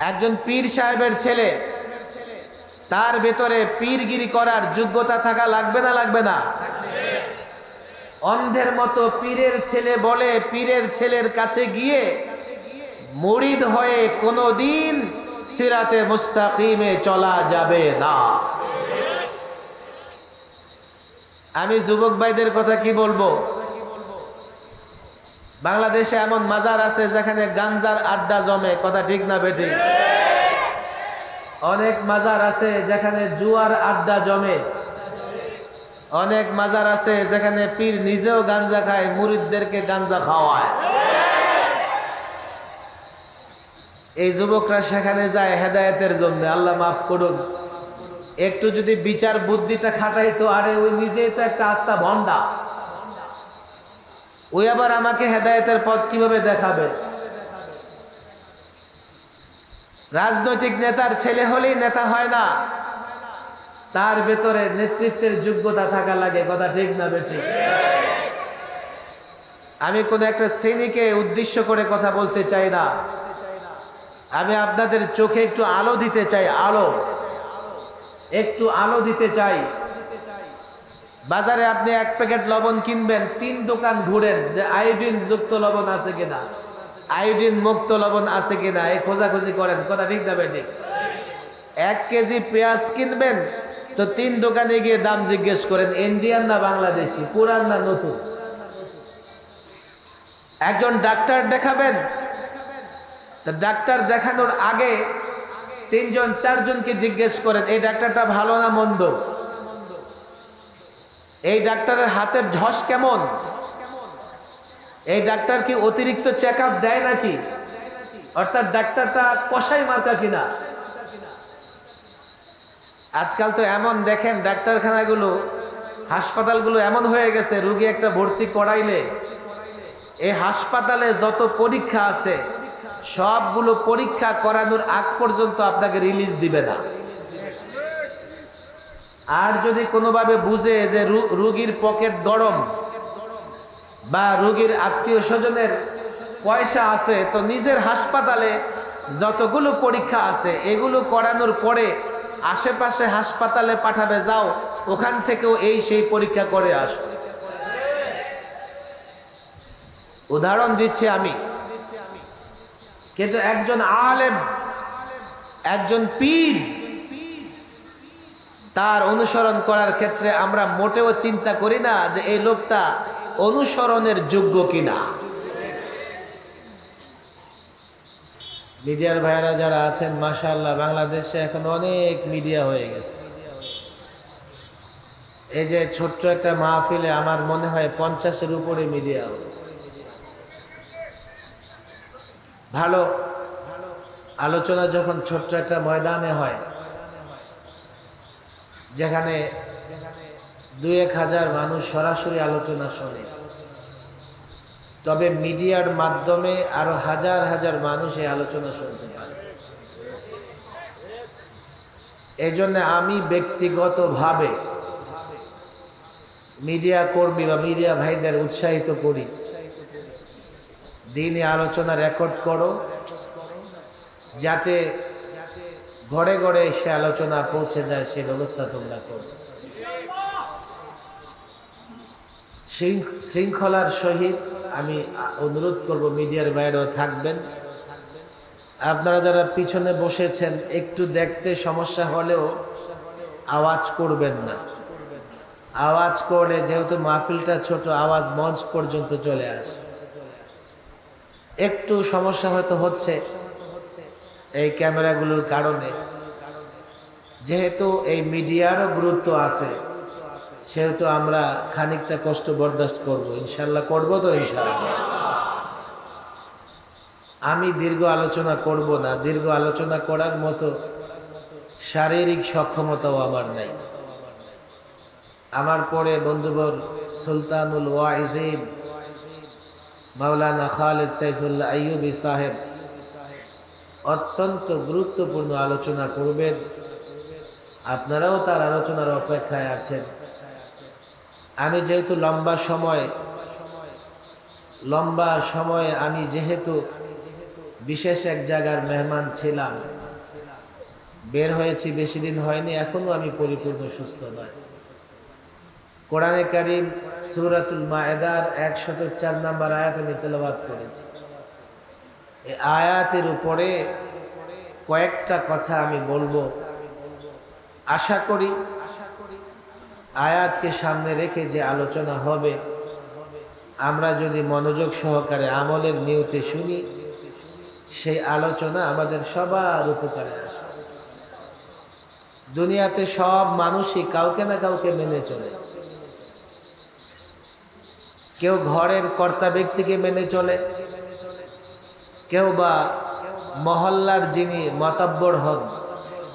একজন পীর সাহেবের ছেলে। তার ভেতরে পীরগিরি করার যোগ্যতা থাকা লাগবে না লাগবে না। অন্ধের মতো পীরের ছেলে বলে পীরের ছেলের কাছে গিয়ে মরিদ হয়ে কোনো দিন সিরাতে মুস্তাকিমে চলা যাবে না। আমি যুবক ভাইদের কথা কি বলব? বাংলাদেশে এমন মাজার আছে যেখানে গাঞ্জার আড্ডা জমে, কথা ঠিক না বেঠিক? অনেক মাজার আছে যেখানে জুয়ার আড্ডা জমে। অনেক মাজার আছে যেখানে পীর নিজেও গাঞ্জা খায়, মুরিদদেরকে গাঞ্জা খাওয়ায়। এই যুবকরা সেখানে যায় হেদায়েতের জন্য, আল্লাহ মাফ করুন একটু যদি বিচার বুদ্ধিটা খাটাইতো, আরে ওই নিজেই তো একটা আস্থা ভণ্ডা ওই আবার আমাকে হেদায়েতের পথ কীভাবে দেখাবে? রাজনৈতিক নেতার ছেলে হলেই নেতা হয় না। তার ভেতরে নেতৃত্বের যোগ্যতা থাকা লাগে, কথা ঠিক না বেঠিক আমি কোন একটা শ্রেণীকে উদ্দেশ্য করে কথা বলতে চাই না। আমি আপনাদের চোখে একটু আলো দিতে চাই, আলো। একটু আলো দিতে চাই। বাজারে আপনি এক প্যাকেট লবণ কিনবেন, তিন দোকান ঘুরেন যে আয়োডিন যুক্ত লবণ আছে কিনা। আয়োডিন মুক্ত লবণ আছে কিনা, এই খোঁজাখুঁজি করেন। কথা ঠিক না ঠিক এক কেজি পেঁয়াজ কিনবেন, তো তিন দোকানে গিয়ে দাম জিজ্ঞেস করেন, ইন্ডিয়ান না বাংলাদেশি, পুরান না নতুন? একজন ডাক্তার দেখাবেন। তো ডাক্তার দেখানোর আগে তিনজন, চারজনকে জিজ্ঞেস করেন, এই ডাক্তারটা ভালো না মন্দ? এই ডাক্তারের হাতের ঝস কেমন? এই ডাক্তার কি অতিরিক্ত চেক আপ দেয় নাকি? অর্থাৎ ডাক্তারটা কষাই মার্কা কিনা? আজকাল তো এমন, দেখেন ডাক্তারখানাগুলো, হাসপাতালগুলো এমন হয়ে গেছে, রুগী একটা ভর্তি করাইলে এই হাসপাতালে যত পরীক্ষা আছে, সবগুলো পরীক্ষা করানোর আগ পর্যন্ত আপনাকে রিলিজ দিবে না। আর যদি কোনোভাবে বুঝে যে রুগীর পকেট গরম বা রুগীর আত্মীয় স্বজনের পয়সা আছে, তো নিজের হাসপাতালে যতগুলো পরীক্ষা আছে, এগুলো করানোর পরে আশেপাশে হাসপাতালে পাঠাবে, যাও, ওখান থেকেও এই সেই পরীক্ষা করে আস। উদাহরণ দিচ্ছি আমি। কিন্তু একজন আলেম, একজন পীর তার অনুসরণ করার ক্ষেত্রে আমরা মোটেও চিন্তা করি না যে এই লোকটা অনুসরণের যোগ্য কিনা। মিডিয়ার ভাইরা যারা আছেন, মাশাআল্লাহ, বাংলাদেশে এখন অনেক মিডিয়া হয়ে গেছে। এই যে ছোট্ট একটা মাহফিলে আমার মনে হয় পঞ্চাশের উপরে মিডিয়া ভালো। আলোচনা যখন ছোট্ট একটা ময়দানে হয় যেখানে দুই এক হাজার মানুষ সরাসরি আলোচনা শোনে। তবে মিডিয়ার মাধ্যমে আরও হাজার হাজার মানুষ এই আলোচনা শুনতে পারে এই জন্য আমি ব্যক্তিগতভাবে মিডিয়া কর্মী বা মিডিয়া ভাইদের উৎসাহিত করি। দিনে আলোচনা রেকর্ড করো, যাতে ঘরে ঘরে সে আলোচনা পৌঁছে যায়, সে ব্যবস্থা তোমরা করো। শৃঙ্খ- শৃঙ্খলার সহিত আমি অনুরোধ করব, মিডিয়ার বাইরেও থাকবেন। আপনারা যারা পিছনে বসেছেন, একটু দেখতে সমস্যা হলেও আওয়াজ করবেন না। আওয়াজ করলে যেহেতু মাহফিলটা ছোট, আওয়াজ মঞ্চ পর্যন্ত চলে আসে। একটু সমস্যা হয়তো হচ্ছে এই ক্যামেরাগুলোর কারণে। যেহেতু এই মিডিয়ারও গুরুত্ব আছে, সেহেতু আমরা খানিকটা কষ্ট বরদাস্ত করব, ইনশাল্লাহ করব তো ইনশাল্লাহ। আমি দীর্ঘ আলোচনা করব না, দীর্ঘ আলোচনা করার মতো শারীরিক সক্ষমতাও আমার নাই। আমার পরে বন্ধুবর সুলতানুল ওয়াইজিন, মাওলানা খালেদ সাইফুল্লাহ আইয়ুবী সাহেব অত্যন্ত গুরুত্বপূর্ণ আলোচনা করবেন। আপনারাও তার আলোচনার অপেক্ষায় আছেন। আমি যেহেতু লম্বা সময় লম্বা সময় আমি যেহেতু বিশেষ এক জায়গার মেহমান ছিলাম, বের হয়েছি বেশি দিন হয়নি, এখনও আমি পরিপূর্ণ সুস্থ নয়। কোরআনে কারিম সুরাতুল মায়েদার একশত চার নাম্বার আয়াত আমি তেলাবাদ করেছি। আয়াতের উপরে কয়েকটা কথা আমি বলব। আশা করি আয়াতকে সামনে রেখে যে আলোচনা হবে, আমরা যদি মনোযোগ সহকারে আমলের নিয়তে শুনি, সেই আলোচনা আমাদের সবার উপকারে আসে। দুনিয়াতে সব মানুষই কাউকে না কাউকে মেনে চলে। কেউ ঘরের কর্তা ব্যক্তিকে মেনে চলে কেউ বা মহল্লার যিনি মতাব্বর হন,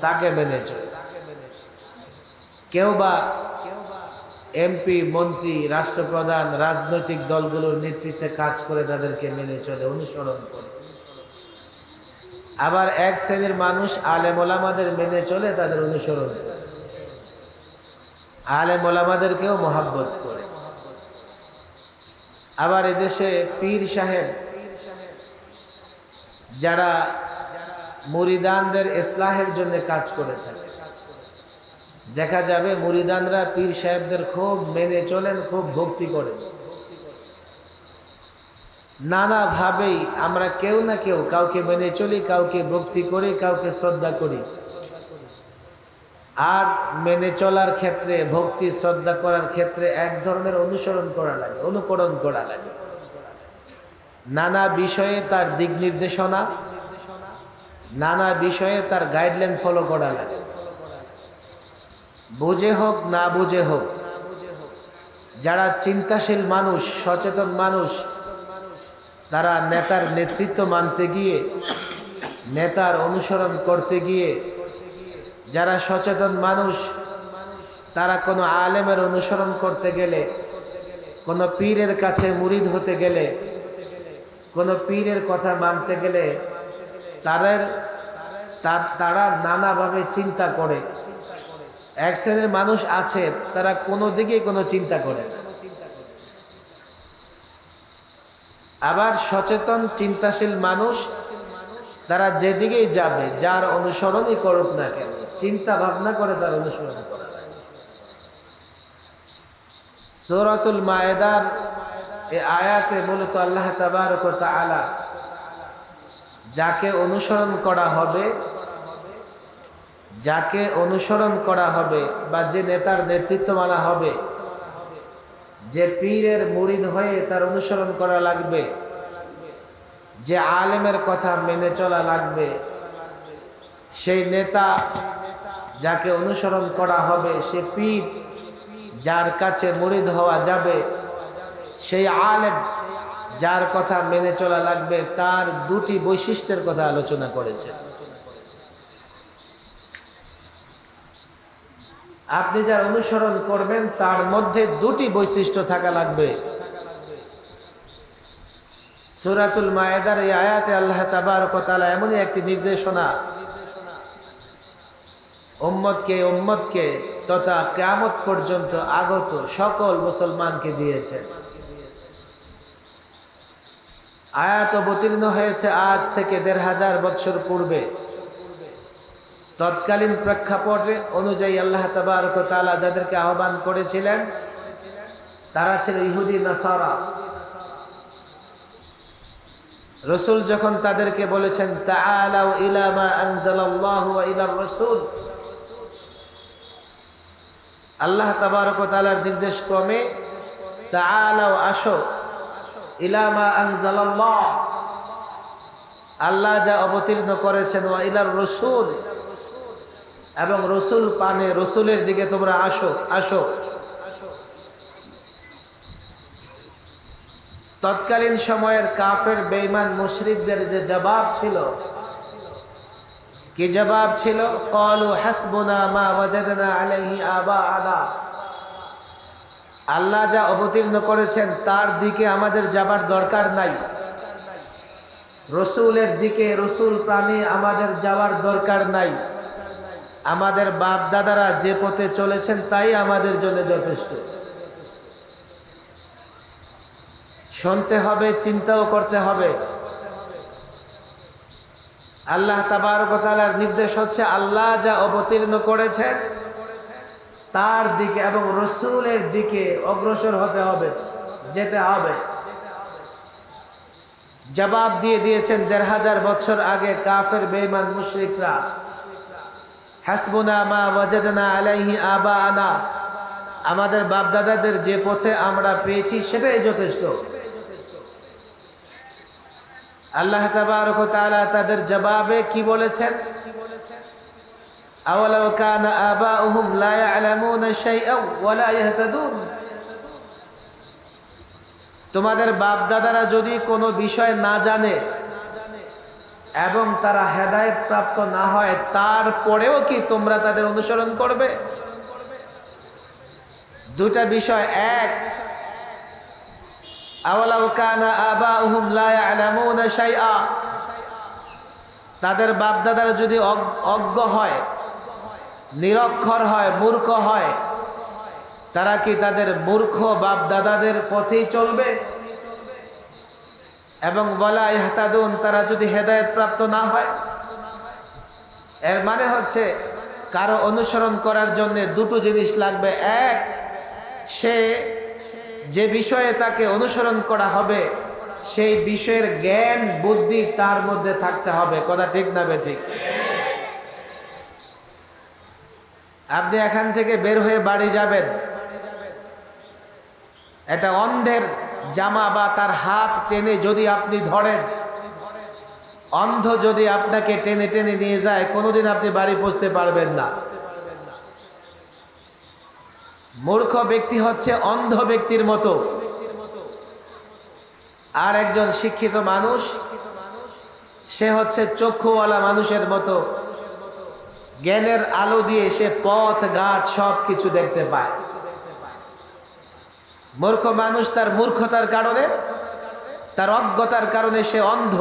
তাকে মেনে চলে কেউ বা এমপি, মন্ত্রী, রাষ্ট্রপ্রধান, রাজনৈতিক দলগুলোর নেতৃত্বে কাজ করে তাদেরকে মেনে চলে, অনুসরণ করে। আবার এক শ্রেণির মানুষ আলেম ওলামাদের মেনে চলে, তাদের অনুসরণ করে। আলেম ওলামাদেরকেও মহাব্বত করে। আবার এদেশে পীর সাহেব যারা মুরিদানদের ইসলাহের জন্য কাজ করে থাকে। দেখা যাবে মুরিদানরা পীর সাহেবদের খুব মেনে চলেন, খুব ভক্তি করেন। নানাভাবেই আমরা কেউ না কেউ কাউকে মেনে চলি, কাউকে ভক্তি করি, কাউকে শ্রদ্ধা করি। আর মেনে চলার ক্ষেত্রে, ভক্তি, শ্রদ্ধা করার ক্ষেত্রে এক ধরনের অনুসরণ করা লাগে, অনুকরণ করা লাগে। নানা বিষয়ে তার দিক নির্দেশনা, নানা বিষয়ে তার গাইডলাইন ফলো করা লাগে। বুঝে হোক, না বুঝে হোক, যারা চিন্তাশীল মানুষ, সচেতন মানুষ, তারা নেতার নেতৃত্ব মানতে গিয়ে, নেতার অনুসরণ করতে গিয়ে, যারা সচেতন মানুষ, তারা কোনো আলেমের অনুসরণ করতে গেলে, কোনো পীরের কাছে মুরিদ হতে গেলে কোনো পীরের কথা মানতে গেলে তাদের তারা নানাভাবে চিন্তা করে। এক শ্রেণির মানুষ আছে, তারা কোনো দিকে কোনো চিন্তা করে। আবার সচেতন, চিন্তাশীল মানুষ, তারা যেদিকেই যাবে, যার অনুসরণই করুক না কেন, চিন্তা ভাবনা করে তার অনুসরণ করা। সৌরাতুল মায়েদার এ আয়াতে মূলত আল্লাহ তাবারক আলা যাকে অনুসরণ করা হবে, যাকে অনুসরণ করা হবে বা যে নেতার নেতৃত্ব মানা হবে, যে পীরের মুরিদ হয়ে তার অনুসরণ করা লাগবে, যে আলেমের কথা মেনে চলা লাগবে, সেই নেতা যাকে অনুসরণ করা হবে, সে পীর যার কাছে মুরিদ হওয়া যাবে সেই আলেম যার কথা মেনে চলা লাগবে, তার দুটি বৈশিষ্ট্যের কথা আলোচনা করেছে। আপনি যার অনুসরণ করবেন, তার মধ্যে দুটি বৈশিষ্ট্য থাকা লাগবে। সুরাতুল মায়েদার এই আয়াতে আল্লাহ তাবারকতালা এমনই একটি নির্দেশনা ওম্মদকে ওম্মদকে তথা কেয়ামত পর্যন্ত আগত সকল মুসলমানকে দিয়েছেন। আয়াত অবতীর্ণ হয়েছে আজ থেকে দেড় হাজার বৎসর পূর্বে। তৎকালীন প্রেক্ষাপটে অনুযায়ী আল্লাহ তাবারক তালা যাদেরকে আহ্বান করেছিলেন, তারা ছিল ইহুদি, নাসারা। রসুল যখন তাদেরকে বলেছেন আল্লাহ তাবারক তাআলার নির্দেশ ক্রমে আসো। আল্লাহ যা অবতীর্ণ করেছেন, ওয়া ইলার রসুল। এবং রসুল পানে, রসুলের দিকে তোমরা আসো আসো। তৎকালীন সময়ের কাফের বেইমান মুশরিকদের যে জবাব ছিল, কি জবাব ছিল? কলু হাসবুনা মা ওয়াজাদনা আলাইহি আবা আদা আল্লাহ যা অবতীর্ণ করেছেন, তার দিকে আমাদের যাবার দরকার নাই। রসুলের দিকে রসুল প্রাণী আমাদের যাওয়ার দরকার নাই। আমাদের বাপ দাদারা যে পথে চলেছেন, তাই আমাদের জন্য যথেষ্ট। শুনতে হবে, চিন্তাও করতে হবে। আল্লাহ তাবারকতালার নির্দেশ হচ্ছে, আল্লাহ যা অবতীর্ণ করেছেন তার দিকে এবং রসুলের দিকে অগ্রসর হতে হবে, যেতে হবে। জবাব দিয়ে দিয়েছেন, দেড় হাজার বছর আগে কাফের বেইমান মুশরিকরা, হাসবুনা মা ওয়াজাদনা আলাইহি আবা আনা আমাদের বাপদাদাদের যে পথে আমরা পেয়েছি সেটাই যথেষ্ট। আল্লাহ তাবারক তাদের জবাবে কি বলেছেন? আওয়ালাউ কানা আবাউহুম লা ইয়ালামুনা শাইআন ওয়া লা তোমাদের বাপ দাদারা যদি কোনো বিষয় না জানে এবং তারা হেদায়েত প্রাপ্ত না হয়, তারপরেও কি তোমরা তাদের অনুসরণ করবে? দুটা বিষয় এক তাদের বাপ দাদারা যদি অজ্ঞ হয় নিরক্ষর হয়, মূর্খ হয়। তারা কি তাদের মূর্খ বাপ দাদাদের পথেই চলবে? এবং বলা ইহতাদুন তারা যদি হেদায়ত প্রাপ্ত না হয়? এর মানে হচ্ছে, কারও অনুসরণ করার জন্য দুটো জিনিস লাগবে। এক, সে যে বিষয়ে তাকে অনুসরণ করা হবে, সেই বিষয়ের জ্ঞান, বুদ্ধি তার মধ্যে থাকতে হবে। কথা ঠিক না বে ঠিক? আপনি এখান থেকে বের হয়ে বাড়ি যাবেন। এটা অন্ধের জামা বা তার হাত টেনে যদি আপনি ধরেন, অন্ধ যদি আপনাকে টেনে টেনে নিয়ে যায়, কোনোদিন আপনি বাড়ি পৌঁছতে পারবেন না। মূর্খ ব্যক্তি হচ্ছে অন্ধ ব্যক্তির মতো। আর একজন শিক্ষিত মানুষ, সে হচ্ছে চক্ষুওয়ালা মানুষের মতো। জ্ঞানের আলো দিয়ে সে পথ, ঘাট সব কিছু দেখতে পায়। মূর্খ মানুষ তার মূর্খতার কারণে, তার অজ্ঞতার কারণে সে অন্ধ।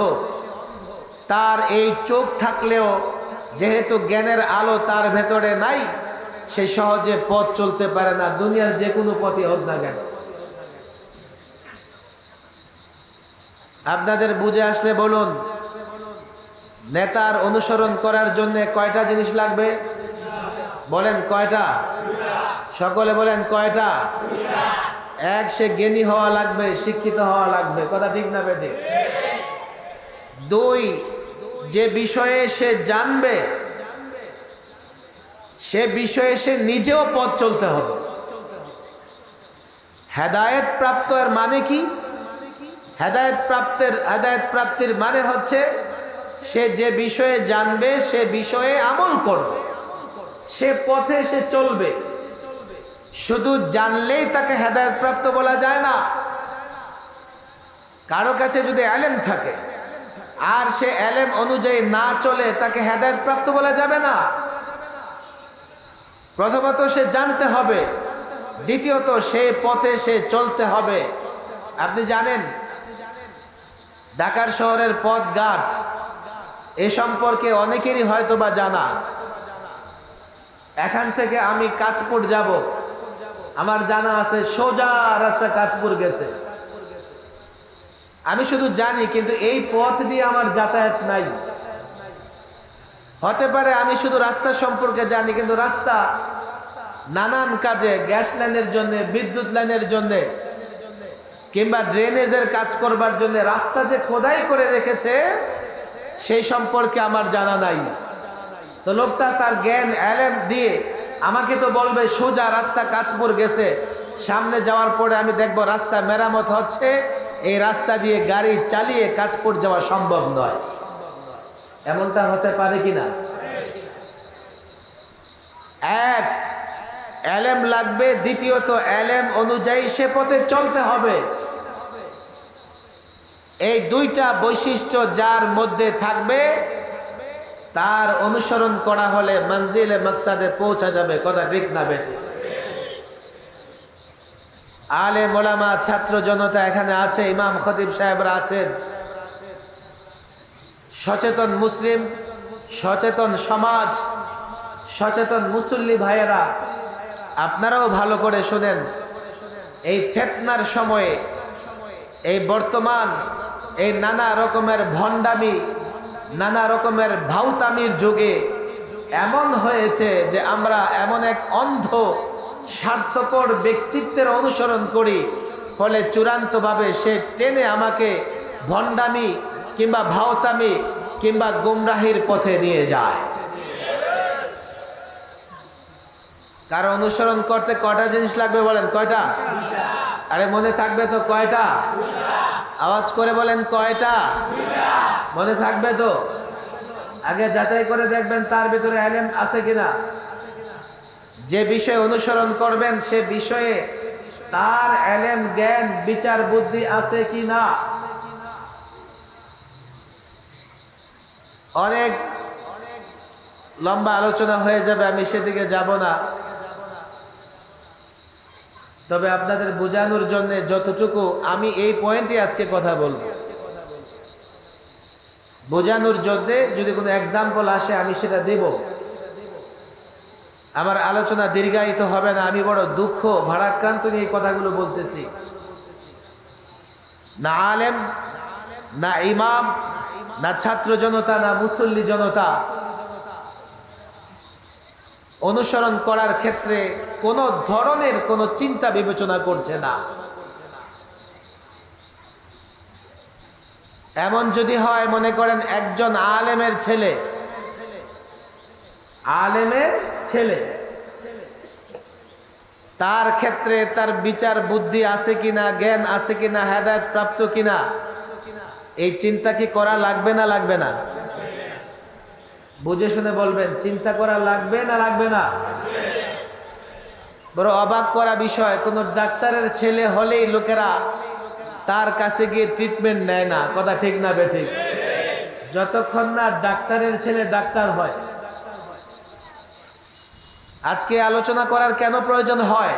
তার এই চোখ থাকলেও যেহেতু জ্ঞানের আলো তার ভেতরে নাই, সে সহজে পথ চলতে পারে না, দুনিয়ার যে কোনো পথে হোক না কেন। আপনাদের বুঝে আসলে বলুন নেতার অনুসরণ করার জন্য কয়টা জিনিস লাগবে? বলেন কয়টা? সকলে বলেন কয়টা? এক, সে জ্ঞানী হওয়া লাগবে, শিক্ষিত হওয়া লাগবে। কথা ঠিক না বেঠিক? দুই, যে বিষয়ে সে জানবে, সে বিষয়ে সে নিজেও পথ চলতে হবে। হেদায়েত প্রাপ্ত এর মানে কি? হেদায়েত প্রাপ্তের, হেদায়েত প্রাপ্তির মানে হচ্ছে সে যে বিষয়ে জানবে, সে বিষয়ে আমল করবে। সে পথে সে চলবে। শুধু জানলেই তাকে হেদায়ত প্রাপ্ত বলা যায় না। কারও কাছে যদি অ্যালেম থাকে, আর সে অ্যালেম অনুযায়ী না চলে, তাকে হেদায়ত প্রাপ্ত বলা যাবে না। প্রথমত সে জানতে হবে, দ্বিতীয়ত সে পথে সে চলতে হবে। আপনি জানেন, ঢাকার শহরের পথ ঘাট এ সম্পর্কে অনেকেরই হয়তো বা জানা। এখান থেকে আমি কাঁচপুর যাব। আমার জানা আছে সোজা রাস্তা কাঁচপুর গেছে। আমি শুধু জানি, কিন্তু এই পথ দিয়ে আমার যাতায়াত নাই। হতে পারে আমি শুধু রাস্তা সম্পর্কে জানি, কিন্তু রাস্তা নানান কাজে, গ্যাস লাইনের জন্য, বিদ্যুৎ লাইনের জন্য, কিংবা ড্রেনেজের কাজ করবার জন্য রাস্তা যে খোদাই করে রেখেছে সেই সম্পর্কে আমার জানা নাই। তো লোকটা তার জ্ঞান অ্যালেম দিয়ে আমাকে তো বলবে, সোজা রাস্তা কাঁচপুর গেছে। সামনে যাওয়ার পরে আমি দেখব রাস্তা মেরামত হচ্ছে। এই রাস্তা দিয়ে গাড়ি চালিয়ে কাঁচপুর যাওয়া সম্ভব নয়। এমনটা হতে পারে কি না এক অ্যালেম লাগবে। দ্বিতীয়ত অ্যালেম অনুযায়ী সে পথে চলতে হবে। এই দুইটা বৈশিষ্ট্য যার মধ্যে থাকবে, তার অনুসরণ করা হলে মঞ্জিলে মকসাদে পৌঁছা যাবে। কথা ঠিক না বেটি আলে মোলামা, ছাত্র জনতা এখানে আছে, ইমাম খতিব সাহেবরা আছেন। সচেতন মুসলিম, সচেতন সমাজ, সচেতন মুসল্লি ভাইয়েরা, আপনারাও ভালো করে শোনেন। এই ফেতনার সময়ে, এই বর্তমান এই নানা রকমের ভণ্ডামি, নানা রকমের ভাউতামির যুগে এমন হয়েছে যে আমরা এমন এক অন্ধ, স্বার্থপর ব্যক্তিত্বের অনুসরণ করি, ফলে চূড়ান্তভাবে সে টেনে আমাকে ভণ্ডামি কিংবা ভাওতামি কিংবা গুমরাহির পথে নিয়ে যায়। কারও অনুসরণ করতে কয়টা জিনিস লাগবে বলেন, কয়টা? আরে মনে থাকবে তো কয়টা? আওয়াজ করে বলেন কয়টা? মনে থাকবে তো? আগে যাচাই করে দেখবেন তার ভিতরে এলেম আছে কিনা। যে বিষয় অনুসরণ করবেন, সে বিষয়ে তার এলেম জ্ঞান, বিচার, বুদ্ধি আছে কি না অনেক লম্বা আলোচনা হয়ে যাবে, আমি সেদিকে যাব না। তবে আপনাদের বোঝানোর জন্য যতটুকু আমি এই পয়েন্টে আজকে কথা বলব। বোঝানোর জন্যে যদি কোনো এক্সাম্পল আসে, আমি সেটা দেব। আমার আলোচনা দীর্ঘায়িত হবে না, আমি বড় দুঃখ, ভারাক্রান্ত নিয়ে এই কথাগুলো বলতেছি। না আলেম, না ইমাম, না ছাত্র জনতা, না মুসল্লি জনতা। অনুসরণ করার ক্ষেত্রে কোনো ধরনের কোনো চিন্তা বিবেচনা করছে না। এমন যদি হয়, মনে করেন একজন আলেমের ছেলে। আলেমের ছেলে। তার ক্ষেত্রে তার বিচার বুদ্ধি আছে কিনা, জ্ঞান আছে কিনা, হেদায়ত প্রাপ্ত কিনা, এই চিন্তা কি করা লাগবে না লাগবে না? বুঝে শুনে বলবেন, চিন্তা করা লাগবে না লাগবে না? বড় অবাক করা বিষয়, কোনো ডাক্তারের ছেলে হলেই লোকেরা তার কাছে গিয়ে ট্রিটমেন্ট নেয় না। কথা ঠিক না বেঠিক? যতক্ষণ না ডাক্তারের ছেলে ডাক্তার হয়। আজকে আলোচনা করার কেন প্রয়োজন হয়?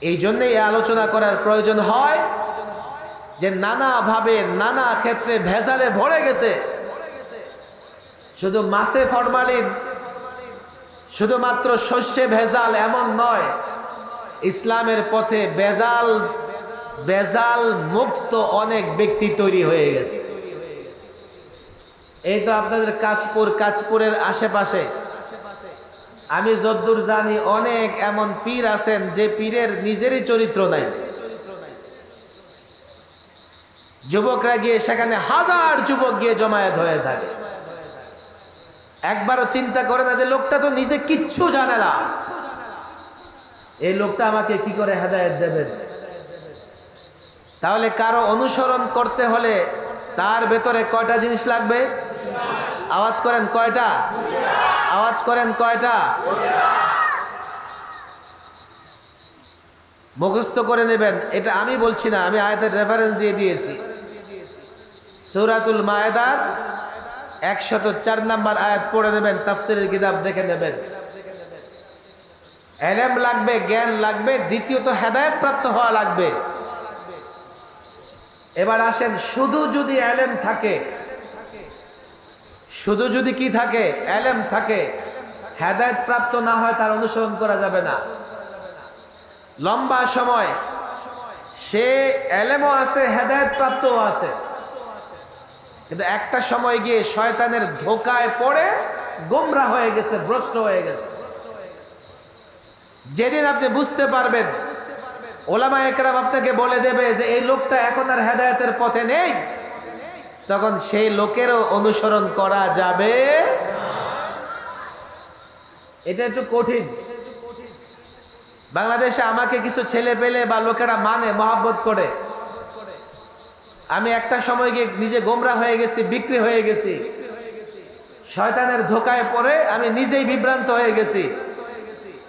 এই জন্যই আলোচনা করার প্রয়োজন হয় যে নানাভাবে, নানা ক্ষেত্রে ভেজালে ভরে গেছে। শুধু মাসে ফরমালিন শুধুমাত্র শস্যে ভেজাল এমন নয়, ইসলামের পথে বেজাল বেজাল মুক্ত অনেক ব্যক্তি তৈরি হয়ে গেছে। এই তো আপনাদের কাজপুর, কাজপুরের আশেপাশে। আমি যদ্দূর জানি অনেক এমন পীর আছেন যে পীরের নিজেরই চরিত্র নাই। যুবকরা গিয়ে সেখানে হাজার যুবক গিয়ে জমায়েত হয়ে থাকে। একবারও চিন্তা করে না যে লোকটা তো নিজে কিচ্ছু জানে না। এই লোকটা আমাকে কি করে হেদায়ত দেবেন তাহলে কারও অনুসরণ করতে হলে তার ভেতরে কয়টা জিনিস লাগবে? আওয়াজ করেন কয়টা? আওয়াজ করেন কয়টা? মুখস্থ করে নেবেন। এটা আমি বলছি না আমি আয়াতের রেফারেন্স দিয়ে দিয়েছি। সৌরাতুল মায়েদার একশত চার নাম্বার আয়াত পড়ে নেবেন তাফসিরের কিতাব দেখে নেবেন। এলেম লাগবে, জ্ঞান লাগবে, দ্বিতীয়ত হেদায়ত প্রাপ্ত হওয়া লাগবে। এবার আসেন, শুধু যদি এলেম থাকে, শুধু যদি কি থাকে, এলেম থাকে, হেদায়ত প্রাপ্ত না হয় তার অনুসরণ করা যাবে না। লম্বা সময়, সে এলেমও আছে, হেদায়ত প্রাপ্তও আছে। কিন্তু একটা সময় গিয়ে শয়তানের ধোকায় পড়ে গোমরা হয়ে গেছে, ভ্রষ্ট হয়ে গেছে। যেদিন আপনি বুঝতে পারবেন, ওলামা একরাম আপনাকে বলে দেবে যে এই লোকটা এখন আর হেদায়তের পথে নেই। তখন সেই লোকেরও অনুসরণ করা যাবে। এটা একটু কঠিন। বাংলাদেশে আমাকে কিছু ছেলে পেলে বা লোকেরা মানে মহাব্বত করে। আমি একটা সময় গিয়ে নিজে গোমরা হয়ে গেছি, বিক্রি হয়ে গেছি। শয়তানের ধোকায় পড়ে আমি নিজেই বিভ্রান্ত হয়ে গেছি।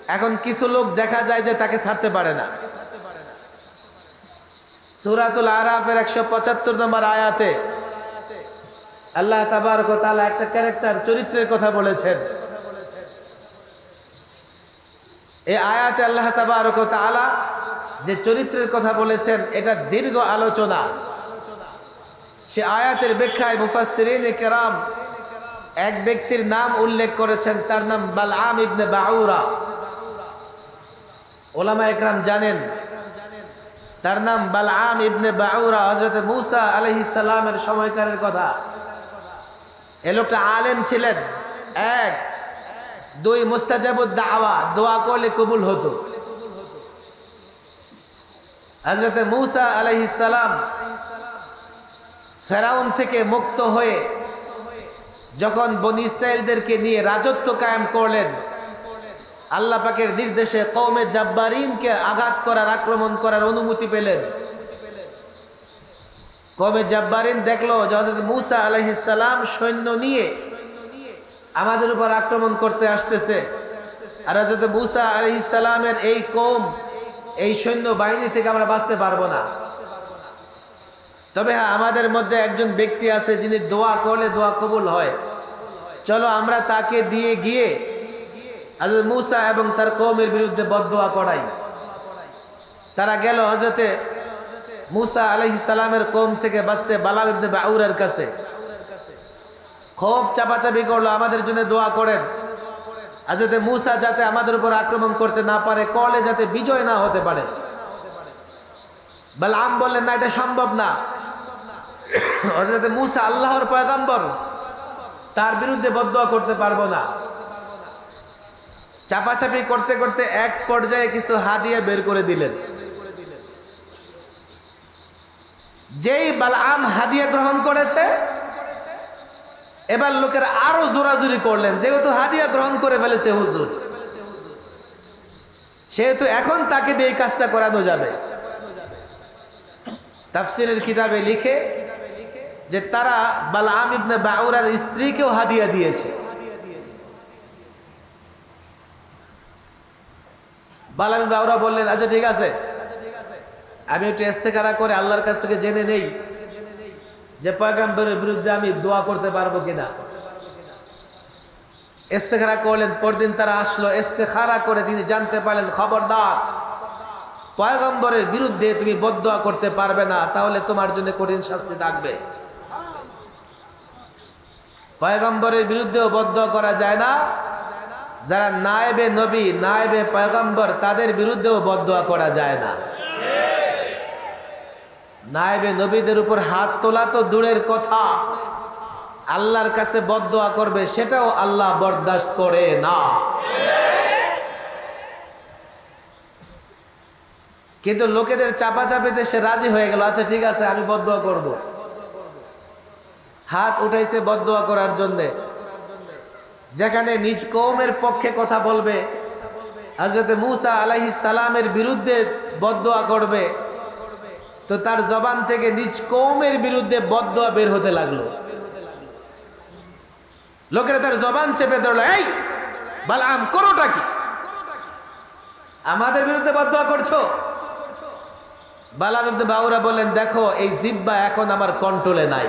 এখন কিছু লোক দেখা যায় যে তাকে ছাড়তে পারে না। সুরাতুল আরাফের একশো পঁচাত্তর নম্বর আয়াতে আল্লাহ তাবার তালা একটা ক্যারেক্টার, চরিত্রের কথা বলেছেন। এই আয়াতে আল্লাহ তাবার তালা যে চরিত্রের কথা বলেছেন, এটা দীর্ঘ আলোচনা। সে আয়াতের ব্যাখ্যায় মুফাসরিন কেরাম এক ব্যক্তির নাম উল্লেখ করেছেন, তার নাম বালআম ইবনে বাউরা। ওলামা একরাম জানেন, তার নাম বালআম ইবনে বাউরা হজরত মুসা আলহিসাল্লামের সময়কারের কথা। এ লোকটা আলেম ছিলেন। এক, দুই, মুস্তাজাবুদ দাওয়া, দোয়া করলে কবুল হতো। হজরতে মুসা আলাইহিসালাম ফেরাউন থেকে মুক্ত হয়ে যখন বনি ইসরায়েলদেরকে নিয়ে রাজত্ব কায়েম করলেন, আল্লাহ পাকের নির্দেশে কৌমে জাব্বারিনকে আঘাত করার, আক্রমণ করার অনুমতি পেলেন। কৌমে জাব্বারিন দেখল যে হজরত মুসা আলহিসাল্লাম সৈন্য নিয়ে আমাদের উপর আক্রমণ করতে আসতেছে। আর হজরত মুসা আলহিসাল্লামের এই কৌম এই সৈন্য বাহিনী থেকে আমরা বাঁচতে পারব না। তবে হ্যাঁ আমাদের মধ্যে একজন ব্যক্তি আছে যিনি দোয়া করলে দোয়া কবুল হয়। চলো আমরা তাকে দিয়ে গিয়ে হজরত মুসা এবং তার কৌমের বিরুদ্ধে বদোয়া করাই তারা গেল হজরতে মুসা আলহি সালামের কৌম থেকে বাঁচতে বালাম ইবনে বাউরের কাছে। খুব চাপাচাপি করল, আমাদের জন্য দোয়া করেন। হজরতে মুসা যাতে আমাদের উপর আক্রমণ করতে না পারে কলে যাতে বিজয় না হতে পারে। বালাম বললেন, না, এটা সম্ভব না। হজরতে মুসা আল্লাহর পয়গাম্বর তার বিরুদ্ধে বদোয়া করতে পারব না। চাপাচাপি করতে করতে এক পর্যায়ে কিছু হাদিয়া বের করে দিলেন। যেই বালাম হাদিয়া গ্রহণ করেছে, এবার লোকের আরও জোরাজুরি করলেন, যেহেতু হাদিয়া গ্রহণ করে ফেলেছে হুজুর। সেহেতু এখন তাকে দিয়ে এই কাজটা করানো যাবে। তাফসিরের কিতাবে লিখে যে তারা বালাম ইবনে বাউরার স্ত্রীকেও হাদিয়া দিয়েছে। বালাম বাউরা বললেন আচ্ছা ঠিক আছে। আমি একটু ইস্তেকারা করে আল্লাহর কাছ থেকে জেনে নেই যে পয়গাম্বরের বিরুদ্ধে আমি দোয়া করতে পারব কিনা। ইস্তেখারা করলেন, পরদিন তারা আসলো, ইস্তেখারা করে তিনি জানতে পারলেন, খবরদার, পয়গম্বরের বিরুদ্ধে তুমি বদোয়া করতে পারবে না, তাহলে তোমার জন্য কঠিন শাস্তি থাকবে। পয়গম্বরের বিরুদ্ধেও বদ্ধ করা যায় না। যারা নায়েবে নবী, নায়েবে পয়গম্বর, তাদের বিরুদ্ধেও বদোয়া করা যায় না। নায়েবে নবীদের উপর হাত তোলা তো দূরের কথা। আল্লাহর কাছে বদোয়া করবে, সেটাও আল্লাহ বরদাস্ত করে না। কিন্তু লোকেদের চাপাচাপিতে সে রাজি হয়ে গেল আচ্ছা ঠিক আছে, আমি বদোয়া করব। হাত উঠাইছে বদোয়া করার জন্যে। যেখানে নিজ কৌমের পক্ষে কথা বলবে হজরত মুসা আলাহি সালামের বিরুদ্ধে বদোয়া করবে, তো তার জবান থেকে নিজ কৌমের বিরুদ্ধে বদোয়া বের হতে লাগল। লোকেরা তার জবান চেপে ধরলো, এই, বালাম, করোটা কি? আমাদের বিরুদ্ধে বদোয়া করছ? বালাম বাউরা বললেন, দেখো, এই জিব্বা এখন আমার কন্ট্রোলে নাই।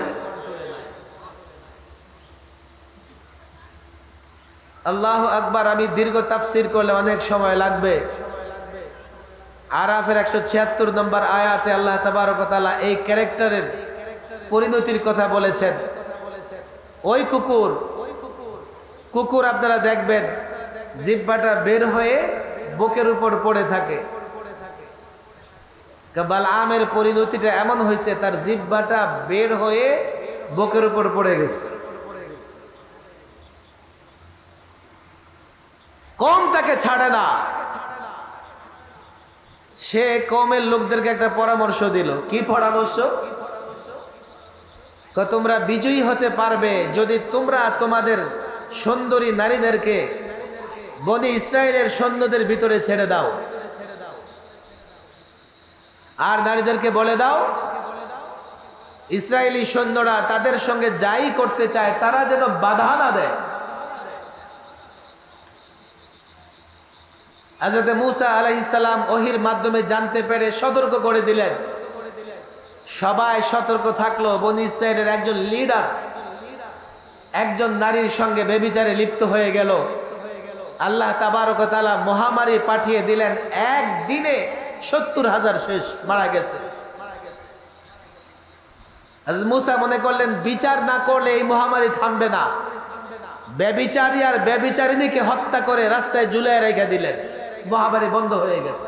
আল্লাহ আকবার, আমি দীর্ঘ তাফসির করলে অনেক সময় লাগবে। আরাফের একশো ছিয়াত্তর নম্বর আয়াতে আল্লাহ তাবারকতালা এই ক্যারেক্টারের পরিণতির কথা বলেছেন। ওই কুকুর কুকুর আপনারা দেখবেন, জিব্বাটা বের হয়ে বুকের উপর পড়ে থাকে। বালামের পরিণতিটা এমন হয়েছে, তার জিব্বাটা বের হয়ে বুকের উপর পড়ে গেছে। কম তাকে ছাড়ে না। সে কমের লোকদেরকে একটা পরামর্শ দিল। কি পরামর্শ? তোমরা বিজয়ী হতে পারবে যদি তোমরা তোমাদের সুন্দরী নারীদেরকে বনি ইসরায়েলের সৈন্যদের ভিতরে ছেড়ে দাও। আর নারীদেরকে বলে দাও, ইসরায়েলি সৈন্যরা তাদের সঙ্গে যাই করতে চায়, তারা যেন বাধা না দেয়। হাজরতে মুসা আলাইসাল্লাম ওহির মাধ্যমে জানতে পেরে সতর্ক করে দিলেন। সবাই সতর্ক থাকল, বনি ইসরায়েলের একজন লিডার একজন নারীর সঙ্গে বেবিচারে লিপ্ত হয়ে গেল। আল্লাহ তাবারকতালা মহামারী পাঠিয়ে দিলেন, একদিনে সত্তর হাজার শেষ মারা গেছে। মুসা মনে করলেন, বিচার না করলে এই মহামারী থামবে না। ব্যবিচারী আর ব্যবিচারিণীকে হত্যা করে রাস্তায় জুলাই রেখে দিলেন। মহামারী বন্ধ হয়ে গেছে।